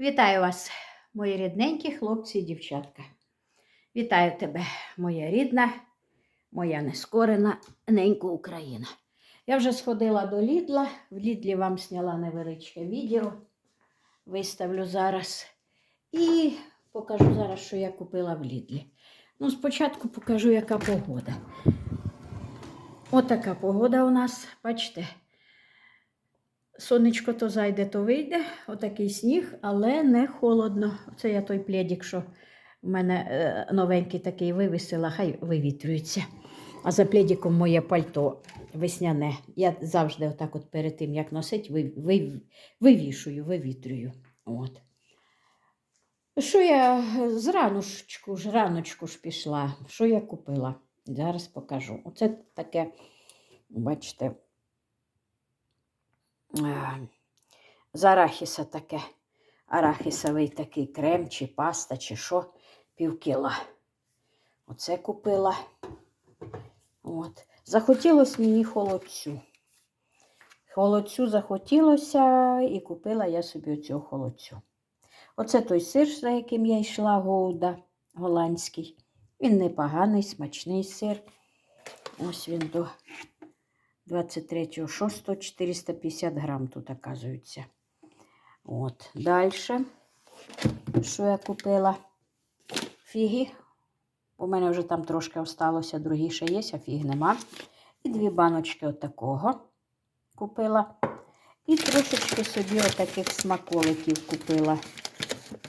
Вітаю вас, мої рідненькі хлопці і дівчатка. Вітаю тебе, моя рідна, моя нескорена ненька Україна. Я вже сходила до Лідла. В Лідлі вам зняла невеличке відео. Виставлю зараз. І покажу зараз, що я купила в Лідлі. Ну, спочатку покажу, яка погода. Отака погода у нас, бачите. Сонечко то зайде, то вийде, отакий сніг, але не холодно. Це я той пледік, що в мене е, новенький такий вивісила, хай вивітрюється. А за пледіком моє пальто весняне. Я завжди отак от перед тим, як носить, ви- ви- вивішую, вивітрюю. От. Що я зраночку ж, раночку ж пішла, що я купила? Зараз покажу. Оце таке, бачите, з арахіса таке. Арахісовий такий крем, чи паста, чи що, пів кіла. Оце купила. От. Захотілося мені холодцю. Холодцю захотілося і купила я собі оцю холодцю. Оце той сир, за яким я йшла, Гоуда голландський. Він непоганий, смачний сир. Ось він до 23.06, 450 грам тут, оказується. От. Далі, що я купила? Фіги. У мене вже там трошки осталося, другі ще є, а фіг нема. І дві баночки отакого купила. І трошечки собі отаких смаколиків купила.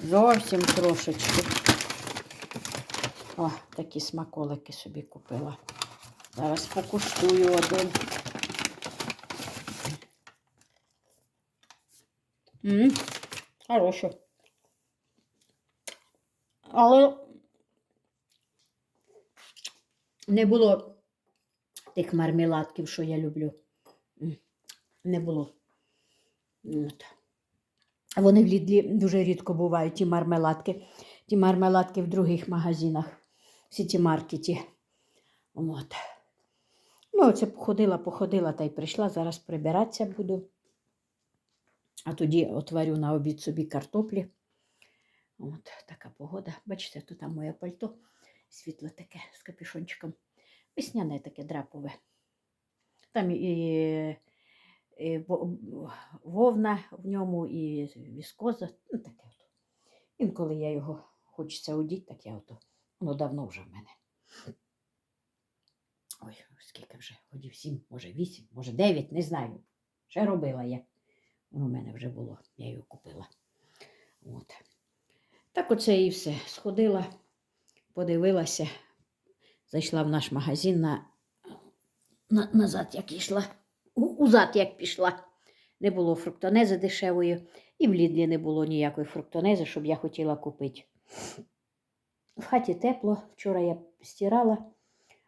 Зовсім трошечки. О, такі смаколики собі купила. Зараз покуштую один. М, Хороше. Але не було тих мармеладків, що я люблю. Не було. От. Вони в Лідлі дуже рідко бувають, ті мармеладки. Ті мармеладки в других магазинах, в сіті-маркеті. От. Ну, оце походила, походила та й прийшла. Зараз прибиратися буду. А тоді отварю на обід собі картоплі. От така погода. Бачите, тут там моє пальто світле таке з капюшончиком. Весняне таке драпове. Там і, і во- вовна в ньому, і віскоза. Ну, таке от. Інколи я його хочеться одіти, так я ото. Воно давно вже в мене. Ой, скільки вже годів сім, може вісім, може дев'ять, не знаю. Ще робила я. Воно в мене вже було, я його купила. От. Так оце і все. Сходила, подивилася, зайшла в наш магазин на, на, назад, як йшла, узад, як пішла. Не було фруктонези дешевої, і в Лідлі не було ніякої фруктонези, щоб я хотіла купити. В хаті тепло, вчора я стирала,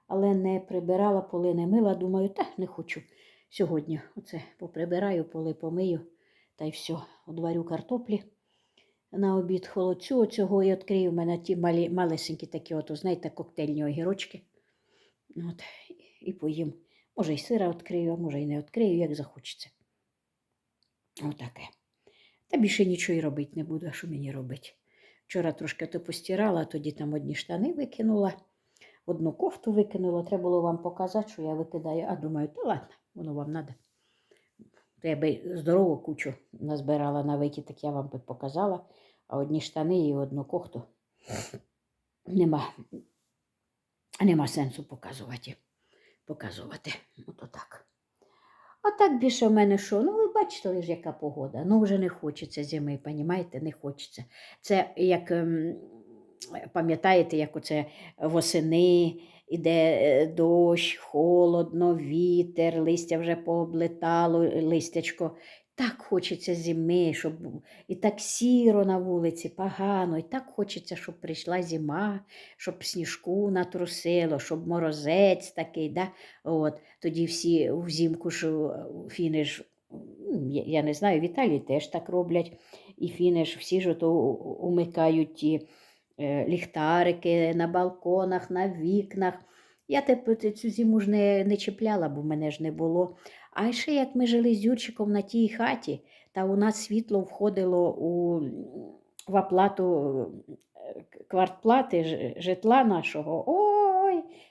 але не прибирала, поли не мила. Думаю, та не хочу. Сьогодні оце поприбираю, поли помию, та й все. Одварю картоплі на обід холодцю оцього і відкрию. У мене ті малі, малесенькі такі, от, знаєте, коктейльні огірочки. От, і поїм. Може, і сира відкрию, а може, і не відкрию, як захочеться. Отаке. Та більше нічого і робити не буду, а що мені робити. Вчора трошки то постирала, тоді там одні штани викинула, одну кофту викинула. Треба було вам показати, що я викидаю. А думаю, та ладно, воно вам треба. Я би здорову кучу назбирала на викид, так я вам би показала. А одні штани і одну кофту нема, нема сенсу показувати. показувати. Ото так. А так більше в мене що? Ну, ви бачите, ж яка погода. Ну, вже не хочеться зими, понімаєте, не хочеться. Це як ем, пам'ятаєте, як оце восени, іде е, дощ, холодно, вітер, листя вже пооблетало, листячко. Так хочеться зими, щоб і так сіро на вулиці, погано, і так хочеться, щоб прийшла зима, щоб сніжку натрусило, щоб морозець такий. Да? От, тоді всі взимку ж е, фіни ж, я- не знаю, в Італії теж так роблять. І фіни ж всі ж ото у- умикають ті е, ліхтарики на балконах, на вікнах. Я тепер цю зиму ж не, не чіпляла, бо мене ж не було. А ще як ми жили з Юрчиком на тій хаті, та у нас світло входило у в оплату е, квартплати житла нашого.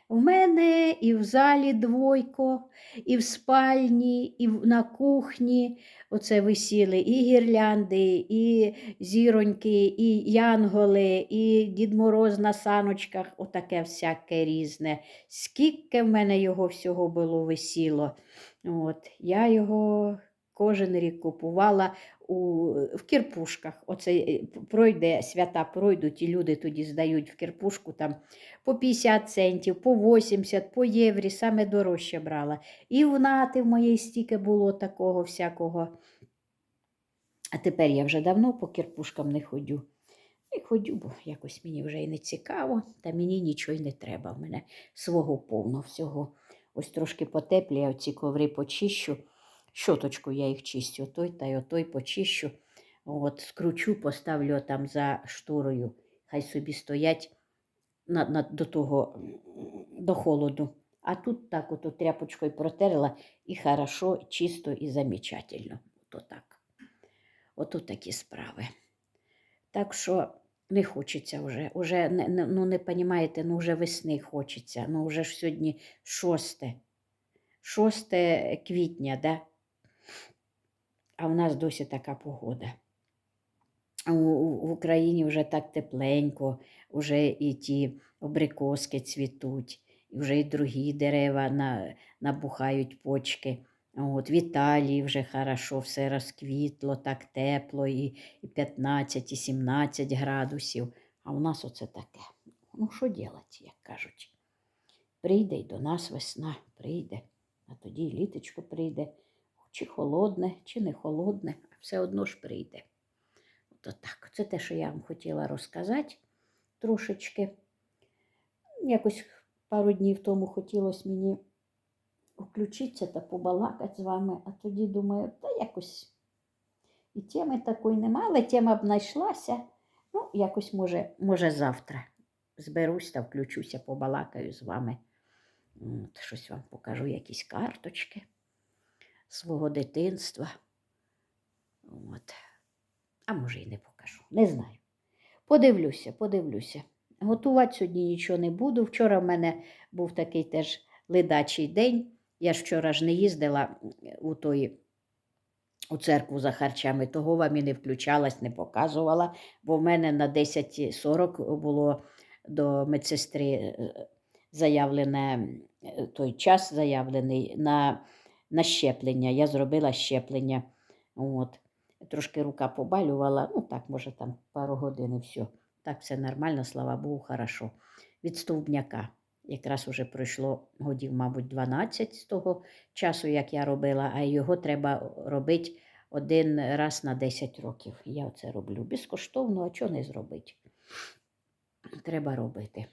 В мене і в залі двойко, і в спальні, і на кухні. Оце висіли і гірлянди, і зіроньки, і янголи, і Дід Мороз на саночках, отаке всяке різне. Скільки в мене його всього було висіло. От, я його кожен рік купувала у, в кірпушках. Оце е, пройде свята, пройдуть, і люди тоді здають в кірпушку там по 50 центів, по 80, по єврі, саме дорожче брала. І в нати в моєї стільки було такого всякого. А тепер я вже давно по кірпушкам не ходю. Не ходю, бо якось мені вже і не цікаво, та мені нічого й не треба. У мене свого повно всього. Ось трошки потеплі, я ці коври почищу. Щоточку я їх чистю, отой та й отой почищу. От, скручу, поставлю там за шторою. Хай собі стоять на, на, до того, до холоду. А тут так от тряпочкою протерла і хорошо, чисто і замечательно. Ото так. Ото такі справи. Так що не хочеться вже. Уже не, ну не понімаєте, ну вже весни хочеться. Ну вже ж сьогодні 6. 6 квітня, да? А в нас досі така погода. В Україні вже так тепленько, вже і ті абрикоски цвітуть, і вже і другі дерева на, набухають почки. От, в Італії вже хорошо все розквітло, так тепло, і, і 15, і 17 градусів. А у нас оце таке. Ну, що робити, як кажуть. Прийде й до нас весна, прийде, а тоді й літочко прийде. Чи холодне, чи не холодне, а все одно ж прийде. Ото так. Це те, що я вам хотіла розказати трошечки. Якось пару днів тому хотілося мені включитися та побалакати з вами, а тоді думаю, та якось і теми такої нема, але тема б знайшлася. Ну, якось, може, може, завтра зберусь та включуся, побалакаю з вами. От, щось вам покажу, якісь карточки свого дитинства. От. А може і не покажу. Не знаю. Подивлюся, подивлюся. Готувати сьогодні нічого не буду. Вчора в мене був такий теж ледачий день. Я ж вчора ж не їздила у той, у церкву за харчами, того вам і не включалась, не показувала, бо в мене на 10.40 було до медсестри е, заявлене е, той час заявлений на, на щеплення. Я зробила щеплення. От. Трошки рука побалювала, ну так, може, там пару годин і все. Так, все нормально, слава Богу, хорошо. Від стовбняка. Якраз уже пройшло годів, мабуть, 12 з того часу, як я робила, а його треба робити один раз на 10 років. Я це роблю безкоштовно, а чого не зробити? Треба робити.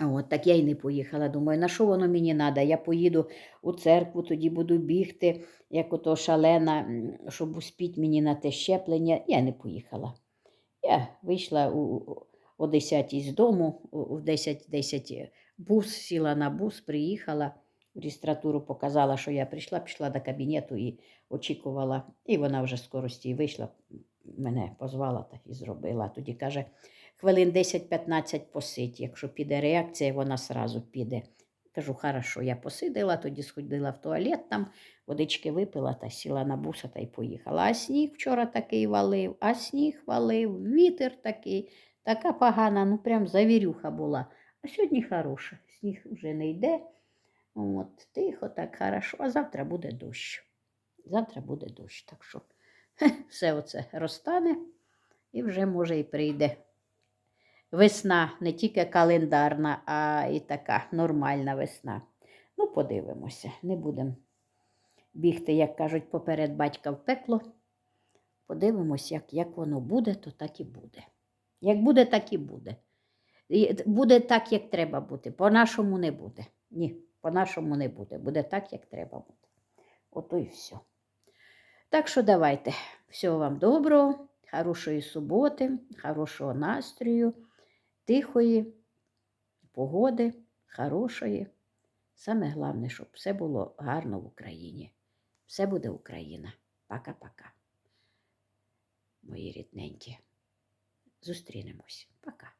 От, так я й не поїхала. Думаю, на що воно мені треба? Я поїду у церкву, тоді буду бігти, як ото шалена, щоб успіть мені на те щеплення. Я не поїхала. Я вийшла у, о 10 з дому, в 10, 10 бус, сіла на бус, приїхала. Реєстратуру показала, що я прийшла, пішла до кабінету і очікувала. І вона вже скорості вийшла, мене позвала та і зробила. Тоді каже, хвилин 10-15 посидь. Якщо піде реакція, вона сразу піде. Кажу, хорошо, я посидила, тоді сходила в туалет, там водички випила та сіла на буса та й поїхала. А сніг вчора такий валив, а сніг валив, вітер такий, така погана, ну прям завірюха була. А сьогодні хороше, сніг вже не йде. От, тихо, так хорошо, а завтра буде дощ. Завтра буде дощ. Так що все оце розтане і вже може і прийде весна, не тільки календарна, а і така нормальна весна. Ну, подивимося, не будемо бігти, як кажуть, поперед батька в пекло. Подивимось, як, як воно буде, то так і буде. Як буде, так і буде. Буде так, як треба бути. По-нашому не буде. Ні, по-нашому не буде. Буде так, як треба бути. Ото і все. Так що давайте. Всього вам доброго, хорошої суботи, хорошого настрою, тихої погоди, хорошої. Саме головне, щоб все було гарно в Україні. Все буде Україна. Пока-пока. Мої рідненькі. зустрінемось. Пока.